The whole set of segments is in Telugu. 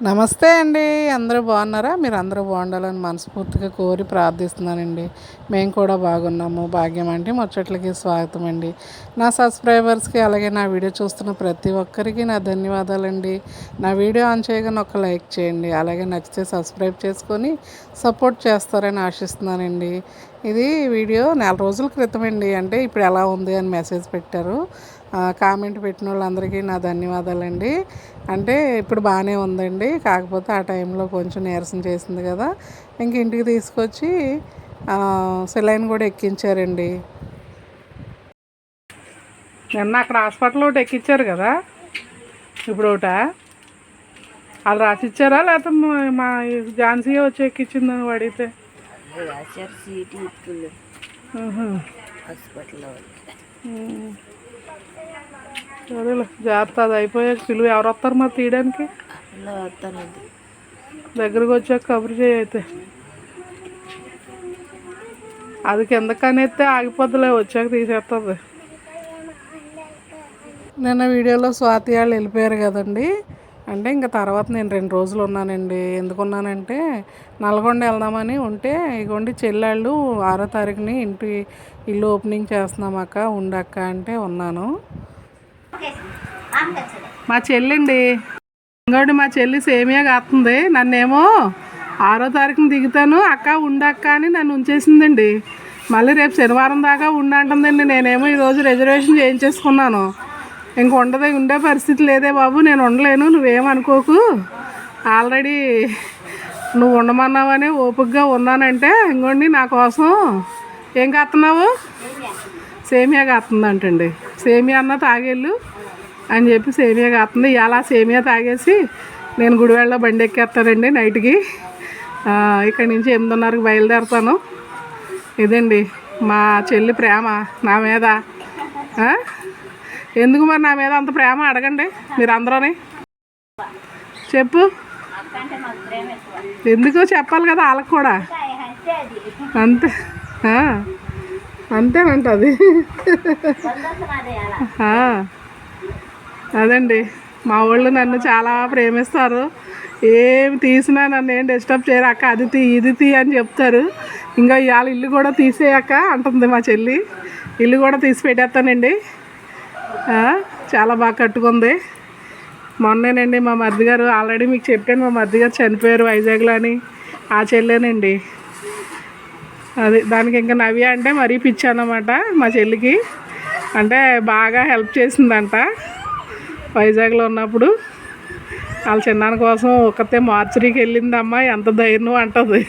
నమస్తే అండి. అందరూ బాగున్నారా? మీరు అందరూ బాగుండాలని మనస్ఫూర్తిగా కోరి ప్రార్థిస్తున్నానండి. మేము కూడా బాగున్నాము. భాగ్యం అంటే ముచ్చట్లకి స్వాగతం అండి. నా సబ్స్క్రైబర్స్కి అలాగే నా వీడియో చూస్తున్న ప్రతి ఒక్కరికి నా ధన్యవాదాలండి. నా వీడియో ఆన్ చేయగానే ఒక లైక్ చేయండి. అలాగే నచ్చితే సబ్స్క్రైబ్ చేసుకొని సపోర్ట్ చేస్తారని ఆశిస్తున్నానండి. ఇది వీడియో నెల రోజుల క్రితం అండి అంటే ఇప్పుడు ఎలా ఉంది అని మెసేజ్ పెట్టారు. కామెంట్ పెట్టిన వాళ్ళందరికీ నా ధన్యవాదాలండి. అంటే ఇప్పుడు బాగానే ఉందండి. కాకపోతే ఆ టైంలో కొంచెం నీరసం చేసింది కదా. ఇంక ఇంటికి తీసుకొచ్చి సెలైన్ కూడా ఎక్కించారండి. నిన్న అక్కడ హాస్పిటల్ ఒకటి ఎక్కించారు కదా. ఇప్పుడు ఒకట. వాళ్ళు రాసిచ్చారా? లేకపోతే మా- ఝాన్సీ వచ్చి ఎక్కించిందని అడిగితే. హాస్పిటల్లో జాగ్రత్త అది అయిపోయాక పిలువు. ఎవరు వస్తారు మరి తీయడానికి? దగ్గరకు వచ్చాక కబురు చేయి అయితే. అది కింద కనెత్తే ఆగిపోద్దులే వచ్చాక తీసేస్తుంది నిన్న వీడియోలో స్వాతి వాళ్ళు వెళ్ళిపోయారు కదండి. అంటే ఇంకా తర్వాత నేను రెండు రోజులు ఉన్నానండి. ఎందుకున్నానంటే నల్గొండ వెళ్దామని ఉంటే ఇగోండి చెల్లెళ్ళు ఆరో తారీఖుని ఇంటి ఇల్లు ఓపెనింగ్ చేస్తున్నాం అక్క ఉండక్క అంటే ఉన్నాను. మా చెల్లండి. ఇంకోటి మా చెల్లి సేమియా కాస్తుంది నన్నేమో ఆరో తారీఖున దిగుతాను. అక్క ఉండక్క అని నన్ను ఉంచేసిందండి. మళ్ళీ రేపు శనివారం దాకా ఉండంటుందండి నేనేమో ఈరోజు రిజర్వేషన్ చేయించేసుకున్నాను. ఇంక ఉండదే ఉండే పరిస్థితి లేదే బాబు. నేను ఉండలేను. నువ్వేమనుకోకు ఆల్రెడీ నువ్వు ఉండమన్నావని ఓపికగా ఉన్నానంటే ఇంకోండి నా కోసం ఏం కాస్తున్నావు? సేమియా కాస్తుందంటండి సేమియా అన్న తాగేళ్ళు అని చెప్పి సేమియా కాపుతుంది. ఇలా సేమియా తాగేసి నేను గుడివాడలో బండి ఎక్కేస్తానండి నైట్కి. ఇక్కడి నుంచి ఎనిమిదిన్నరకు బయలుదేరుతాను. ఇదండి మా చెల్లి ప్రేమ నా మీద. ఎందుకు మరి నా మీద అంత ప్రేమ అడగండి మీరు అందరూని చెప్పు. ఎందుకు చెప్పాలి కదా వాళ్ళకి కూడా. అంతే. అంతేనంట అది అదండి. మా వాళ్ళు నన్ను చాలా ప్రేమిస్తారు. ఏమి తీసినా నన్ను ఏం డిస్టర్బ్ చేయరు. అక్క అది తీ ఇది తీ అని చెప్తారు. ఇంకా ఇవాళ ఇల్లు కూడా తీసేయక్క అంటుంది మా చెల్లి. ఇల్లు కూడా తీసి పెట్టేస్తానండి. చాలా బాగా కట్టుకుంది. మొన్నేనండి మా మరిది గారు ఆల్రెడీ మీకు చెప్పాను మా మరిది గారు చనిపోయారు వైజాగ్లో అని. ఆ చెల్లేనండి. అది దానికి ఇంకా నవ్య అంటే మరీ పిచ్చి అన్నమాట మా చెల్లికి. అంటే బాగా హెల్ప్ చేసిందంట వైజాగ్లో ఉన్నప్పుడు. వాళ్ళ చిన్నాన్న కోసం ఒకతే మార్చరీకి వెళ్ళిందమ్మా ఎంత ధైర్యం అంటది.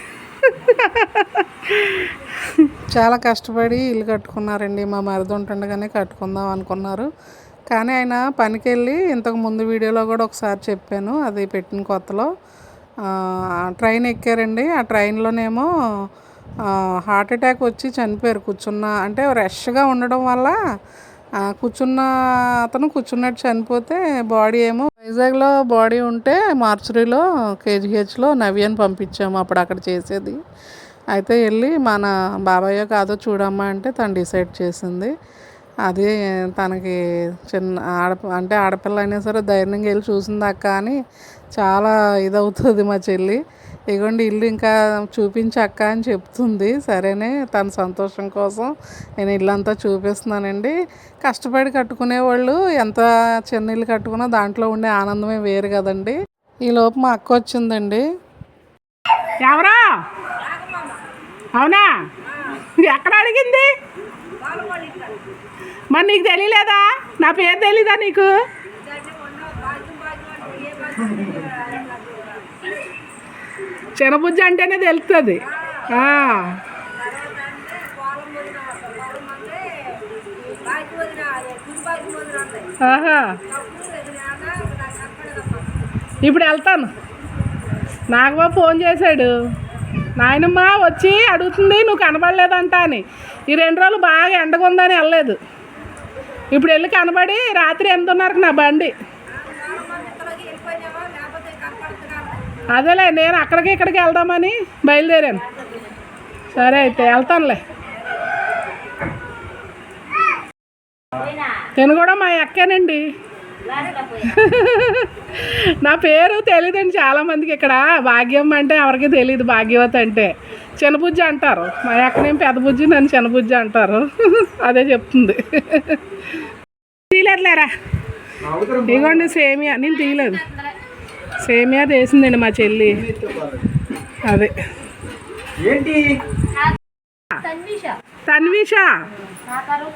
చాలా కష్టపడి ఇల్లు కట్టుకున్నారండి మా మరిది ఉంటుండగానే కట్టుకుందాం అనుకున్నారు. కానీ ఆయన పనికి వెళ్ళి ఇంతకు ముందు వీడియోలో కూడా ఒకసారి చెప్పాను అది పెట్టిన కొత్తలో. ట్రైన్ ఎక్కారండి ఆ ట్రైన్లోనేమో హార్ట్ అటాక్ వచ్చి చనిపోయారు. కూర్చున్న అంటే రష్గా ఉండడం వల్ల కూర్చున్న అతను కూర్చున్నట్టు చనిపోతే బాడీ ఏమో వైజాగ్లో బాడీ ఉంటే మార్చురీలో కేజీహెచ్లో నవ్యని పంపించాము అప్పుడు అక్కడ చేసేది. అయితే వెళ్ళి మన బాబాయ్యో కాదో చూడమ్మా అంటే తను డిసైడ్ చేసింది. అది తనకి చిన్న ఆడ అంటే ఆడపిల్ల అయినా సరే ధైర్యంగా వెళ్ళి చూసింది అక్క అని చాలా ఇదవుతుంది మా చెల్లి. ఇగోండి ఇల్లు ఇంకా చూపించి అక్క అని చెప్తుంది. సరేనే తన సంతోషం కోసం నేను ఇల్లు అంతా చూపిస్తున్నానండి. కష్టపడి కట్టుకునే వాళ్ళు ఎంత చిన్న ఇల్లు కట్టుకున్నా దాంట్లో ఉండే ఆనందమే వేరు కదండి. ఈ లోపు మా అక్క వచ్చిందండి. ఎవరా? అవునా? ఎక్కడ అడిగింది? మరి నీకు తెలియలేదా? నా పేరు తెలీదా నీకు? చిన్నబుజ్జి అంటేనే తెలుస్తుంది. ఆహా. ఇప్పుడు వెళ్తాను. నాగబాబు ఫోన్ చేశాడు. నాయనమ్మ వచ్చి అడుగుతుంది నువ్వు కనబడలేదంట అని. ఈ రెండు రోజులు బాగా ఎండగుందని వెళ్ళలేదు. ఇప్పుడు వెళ్ళి కనబడి రాత్రి ఎనిమిదిన్నరకు నా బండి. అదేలే నేను అక్కడికి ఇక్కడికి వెళ్దామని బయలుదేరాను. సరే అయితే వెళ్తానులే. నేను కూడా మా అక్కేనండి. నా పేరు తెలియదండి చాలా మందికి ఇక్కడ. భాగ్యం అంటే ఎవరికి తెలియదు భాగ్యవతి అంటే. చిన్నబుజ్జి అంటారు. మా అక్కనేం పెద్ద బుజ్జి నన్ను చిన్నబుజ్జి అంటారు. అదే చెప్తుంది. తీయలేదులేరా? ఇదిగోండి సేమియా. నేను తీయలేదు. సేమియా చేసిందండి మా చెల్లి. అదే. ఏంటి? తన్విష.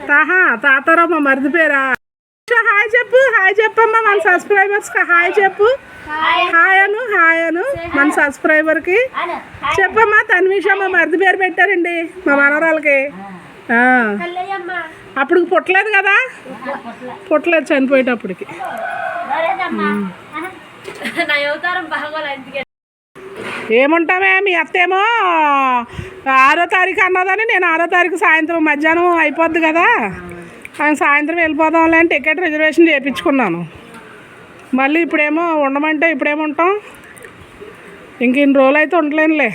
తాహా తాతారో మా మరిది పేరా? హాయ్ చెప్పు హాయ్ చెప్పమ్మా మన సబ్స్క్రైబర్స్కి హాయ్ చెప్పు. హాయ్ అను హాయ్ అను మన సబ్స్క్రైబర్కి. చెప్పమ్మా తన్విష మా మరిది పేరు పెట్టారండి మా మనవరాలకి. ఆ. అప్పుడు పుట్టలేదు కదా? పుట్టలేదు చనిపోయేటప్పటికి. ఏముంటామే మీ అత్తేమో? ఆరో తారీఖు అన్నదని నేను ఆరో తారీఖు సాయంత్రం మధ్యాహ్నం అయిపోద్ది కదా. ఆయన సాయంత్రం వెళ్ళిపోదాంలే అని టికెట్ రిజర్వేషన్ చేయించుకున్నాను. మళ్ళీ ఇప్పుడేమో ఉండమంటే ఇప్పుడేముంటాం ఇంక ఇన్ని రోజులు అయితే ఉండలేనులే.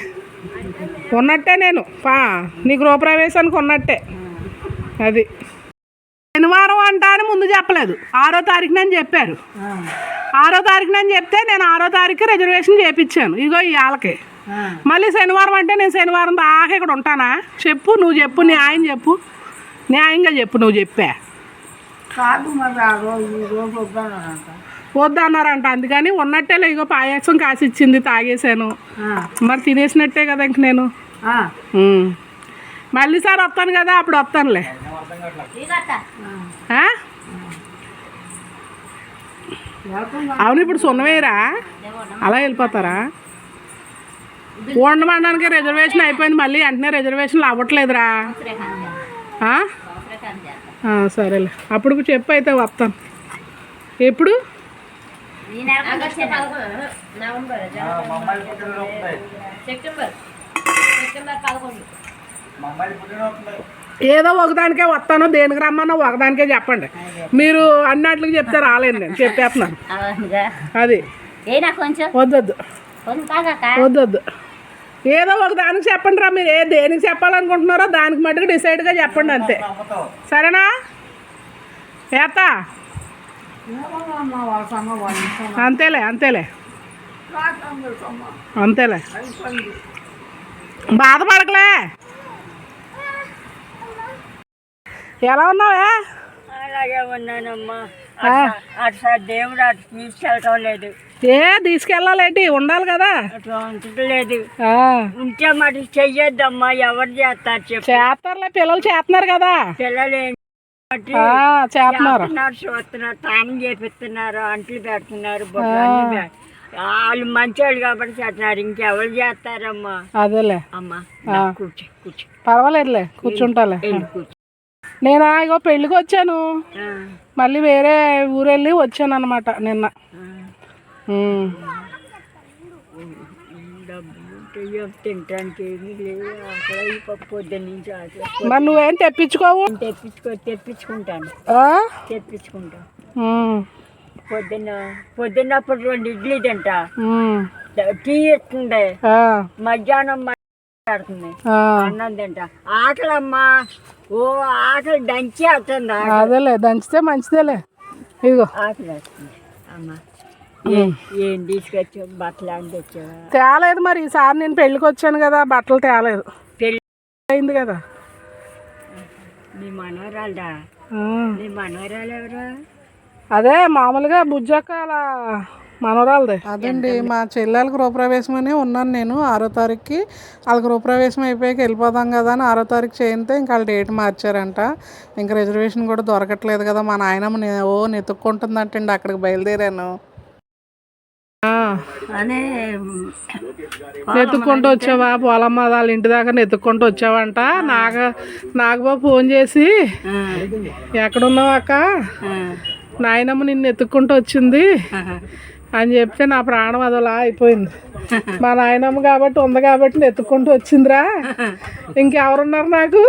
ఉన్నట్టే నేను. పా నీ గృహప్రవేశానికి ఉన్నట్టే. అది. శనివారం అంటా అని ముందు చెప్పలేదు. ఆరో తారీఖున అని చెప్పారు. ఆరో తారీఖున అని చెప్తే నేను ఆరో తారీఖు రిజర్వేషన్ చేయించాను ఇగో ఇవాళకి మళ్ళీ శనివారం అంటే నేను శనివారం దాకా ఇక్కడ ఉంటానా? చెప్పు నువ్వు చెప్పు న్యాయం చెప్పు. న్యాయంగా చెప్పు నువ్వు చెప్పా. ఈ వద్దన్నారంట. అందుకని ఉన్నట్టేలే ఇగో పాయాసం కాసి ఇచ్చింది తాగేసాను మరి తినేసినట్టే కదా ఇంక నేను. మళ్ళీ సార్ వస్తాను కదా అప్పుడు వస్తానులే. అవును ఇప్పుడు సున్నవేరా అలా వెళ్ళిపోతారా? ఉండమనడానికి రిజర్వేషన్ అయిపోయింది మళ్ళీ వెంటనే రిజర్వేషన్లు అవ్వట్లేదురా. సరేలే. అప్పుడు చెప్పు అయితే వస్తాను. ఎప్పుడు? సెప్టెంబర్ సెప్టెంబర్ పదకొండు. ఏదో ఒకదానికే వస్తాను దేనికి రమ్మన్నా ఒకదానికే చెప్పండి. మీరు అన్నట్లుగా చెప్తే రాలేదు నేను చెప్పేస్తున్నాను. అది. ఏనా కొంచెం? వద్దొద్దు. వద్దొద్దు. ఏదో ఒక దానికి చెప్పండి రా మీరు ఏ దేనికి చెప్పాలనుకుంటున్నారో దానికి మటుకు డిసైడ్గా చెప్పండి అంతే. సరేనా? ఏత అంతేలే అంతేలే. అంతేలే. బాధపడకలే. ఎలా ఉన్నావే? అలాగే ఉన్నానమ్మా. ఆ, అటు దేవుడు అటు తీసుకెళ్ళటం లేదు. ఏ తీసుకెళ్ళాలేంటి? ఉండాలి కదా. అట్లా ఆ, ఉంటే మరి చెయ్యొద్దమ్మా ఎవరు చేస్తారు చెప్పు. చేస్తారులే పిల్లలు చేస్తున్నారు కదా. పిల్లలు చేస్తున్నారు. చేస్తున్నారు తానం చేపిస్తున్నారు అంట్లు పెడుతున్నారు వాళ్ళు మంచోళ్ళు కాబట్టి చేస్తున్నారు. ఇంకెవరు చేస్తారమ్మా? అదేలే. అమ్మా కూర్చో కూర్చో. పర్వాలేదులే కూర్చుంటాలే. కూర్చో. నేను? ఇగో పెళ్ళికి వచ్చాను. మళ్ళీ వేరే ఊరెళ్ళి వచ్చాను అనమాట నిన్న. మరి నువ్వేం తెప్పించుకోవు? తెప్పించుకో తెప్పించుకుంటాను. ఉమ్, పొద్దున్న పొద్దున్నప్పుడు రెండు ఇడ్లీ తింటా. టీ ఆ, మధ్యాహ్నం ఆకలమ్మా. ఓ ఆకలి దంచి ఆకలి. అదేలే దంచితే మంచిదేలే. ఇదిగో. ఏం తీసుకొచ్చావు? బట్టలు తెచ్చావా? తేలేదు మరి. ఈసారి నేను పెళ్ళికి వచ్చాను కదా బట్టలు తేలేదు. పెళ్ళి అయింది కదా. నీ మనవరాలదా. నీ మనవరాలు ఎవరు? అదే మామూలుగా బుజ్జక్క అలా మనవరాలదే. అదండి మా చెల్లెల గృహప్రవేశం అని ఉన్నాను నేను ఆరో తారీఖుకి. వాళ్ళ గృహప్రవేశం అయిపోయాక వెళ్ళిపోదాం కదా అని ఆరో తారీఖు చేయితే ఇంకా వాళ్ళు డేట్ మార్చారంట. ఇంకా రిజర్వేషన్ కూడా దొరకట్లేదు కదా మా నాయనమ్మ ఓ నెతుక్కుంటుందంటండి అక్కడికి బయలుదేరాను. అనే నెత్తుక్కుంటూ వచ్చావా? పోలమ్మ వాళ్ళ ఇంటి దాకా నెత్తుక్కుంటూ వచ్చావంట. నాగ నాగబాబు ఫోన్ చేసి ఎక్కడున్నావు అక్క? నాయనమ్మ నిన్ను ఎత్తుక్కుంటూ వచ్చింది. అని చెప్తే నా ప్రాణం అదోలా అయిపోయింది. మా నాయనమ్మ కాబట్టి ఉంది కాబట్టి నెత్తుక్కుంటూ వచ్చిందిరా. ఇంకెవరున్నారు నాకు?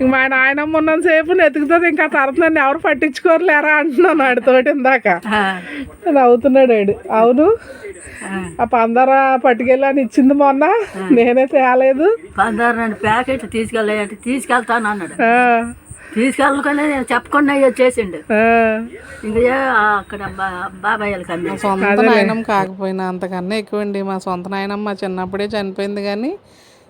ఇంక మా నాయనమ్మ ఉన్నంతసేపు నెతుకుతుంది ఇంకా తర్వాత నన్ను ఎవరు పట్టించుకోరులేరా అంటున్నాను ఆడితోటి ఇందాక. నవ్వుతున్నాడు ఆడు అవును. ఆ. పందర పట్టుకెళ్ళని ఇచ్చింది మొన్న. నేనే తేలేదు. పదహారు రెండు ప్యాకెట్లు తీసుకెళ్ళాయంటే తీసుకెళ్తాను అన్నాడు. తీసుకెళ్ళకుండా చెప్పకుండా వచ్చేసిండు ఆ, ఇంక అక్కడ బాబాయ్ అమ్మే సొంత నాయనమ్మ కాకపోయినా అంతకన్నా ఎక్కువండి. మా సొంత నాయనమ్మ చిన్నప్పుడే చనిపోయింది కానీ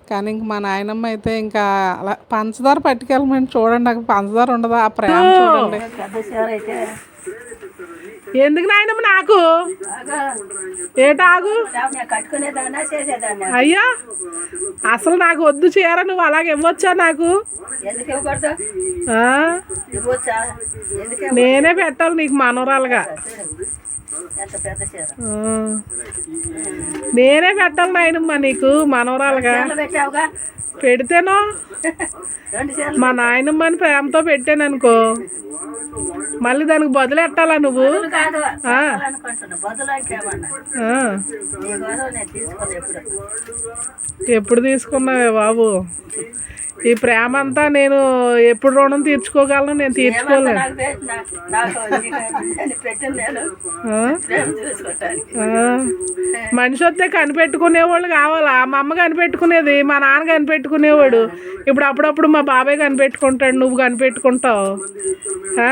కానీ ఇంక మా నాయనమ్మ అయితే ఇంకా అలా పంచదార పట్టుకెళ్ళమని చూడండి. నాకు పంచదార ఉండదు? ఆ ప్రేమ చూడండి. పెద్ద చీర అయితే ఎందుకు నాయనమ్మ నాకు? ఏటాగు అయ్యా అసలు నాకు వద్దు చీర నువ్వు అలాగే ఇవ్వచ్చా నాకు? నేనే పెట్టాలి నీకు ఆ. నేనే పెట్టాలి నాయనమ్మ నీకు మనవరాలుగా. పెడితేనో? మా నాయనమ్మని ప్రేమతో పెట్టాను అనుకో మళ్ళీ దానికి బదులు ఎట్టాలా నువ్వు? ఎప్పుడు తీసుకున్నావే బాబు? ఈ ప్రేమ అంతా నేను ఎప్పుడు రుణం తీర్చుకోగలను? నేను తీర్చుకోలేను. ఆ. మనిషి వస్తే కనిపెట్టుకునేవాళ్ళు కావాలా? మా అమ్మ కనిపెట్టుకునేది మా నాన్న కనిపెట్టుకునేవాడు. ఇప్పుడు అప్పుడప్పుడు మా బాబాయ్ కనిపెట్టుకుంటాడు నువ్వు కనిపెట్టుకుంటావు. పెట్టేసాను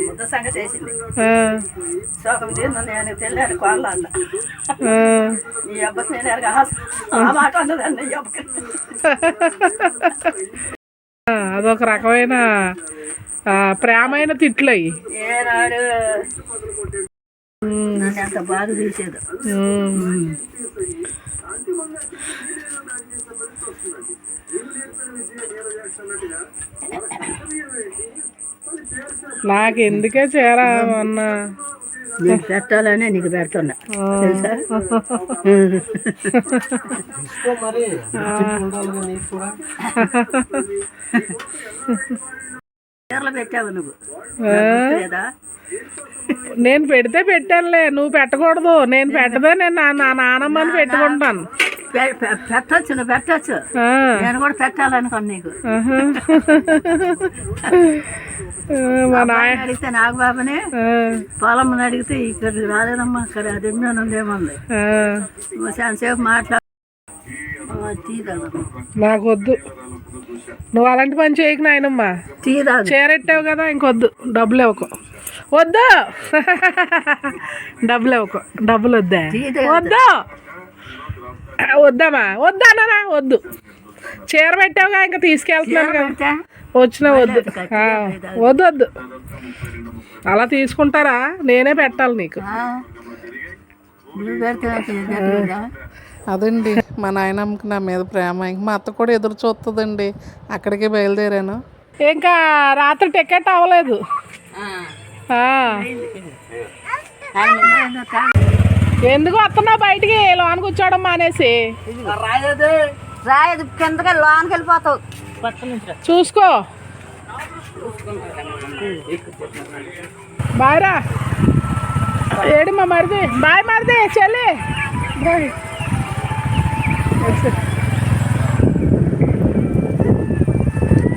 ముద్ద సంగతి వేసింది. సోకం తిన్న నేను తెల్లారు కోళ్ళ. నీ నేను ఆ మాట అన్నదండి ఆ, అదొక రకమైన ప్రేమైన తిట్లు అయ్యి ఏనాడు నన్ను ఎంత బాగా తీసేది. నాకు ఎందుకే చీర మొన్న? నీకు పెట్టాలనే నీకు పెడుతున్నా. తెలుసా? మరి. చీరలు పెట్టావు నువ్వు? లేదా నేను పెడితే పెట్టానులే నువ్వు పెట్టకూడదు నేను పెట్టదే నేను నా నా నానమ్మని పెట్టుకుంటాను పె- పె- పెట్టొచ్చు నువ్వు పెట్టొచ్చు. నేను కూడా పెట్టాలనుకోను నీకు. ఆ, మా నాయ అడిగితే నాగ బాబుని ఆ, పొలమ్మని అడిగితే ఇక్కడికి రాలేదమ్మా అక్కడ అది ఉందేమంది ఆ. చాలాసేపు మాట్లా తీయదాగు నాకు వద్దు నువ్వు అలాంటి పని చేయకు నాయనమ్మ. చేరెట్టావు కదా ఇంకొద్దు. డబ్బులు ఇవ్వకు. వద్దు. డబ్బులు ఇవ్వకు. డబ్బులు వద్దా. వద్దు. వద్దామా వద్దానా వద్దు. చీర పెట్టావుగా ఇంకా తీసుకెళ్తున్నాను కదా. వచ్చిన వద్దు. వద్దు వద్దు. అలా తీసుకుంటారా? నేనే పెట్టాలి నీకు. అదండి. మా నాయనమ్మకి నా మీద ప్రేమ. ఇంక మా అత్త కూడా ఎదురు చూస్తుందండి అక్కడికే బయలుదేరాను. ఇంకా రాత్రి టికెట్ అవ్వలేదు. ఎందుకు వస్తున్నావు బయటికి? లోన కూర్చోవడం మానేసి రాయదు. కిందకి లోనికి వెళ్ళిపోతావు. చూసుకో. బాయ్ రా. ఏడి మా మరిది? బాయ్ మరిది చెల్లి. బాయ్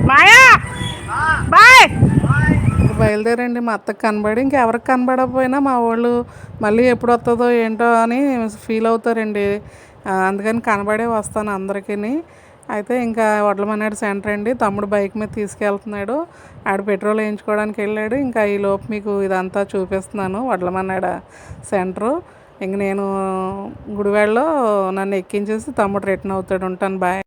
మాయా! బాయ్! బయలుదేరండి మా అత్తకి కనబడి ఇంకెవరికి కనబడకపోయినా మా వాళ్ళు మళ్ళీ ఎప్పుడు వస్తుందో ఏంటో అని ఫీల్ అవుతారండి. అందుకని కనబడే వస్తాను అందరికీ అయితే ఇంకా వడ్లమన్నాడు సెంటర్ అండి. తమ్ముడు బైక్ మీద తీసుకెళ్తున్నాడు. ఆడ పెట్రోల్ వేయించుకోవడానికి వెళ్ళాడు. ఇంకా ఈ లోపు మీకు ఇదంతా చూపిస్తున్నాను. వడ్లమన్నాడ సెంటరు. ఇంక నేను గుడివాడలో నన్ను ఎక్కించేసి తమ్ముడు రిటర్న్ అవుతాడు. ఉంటాను బాయ్.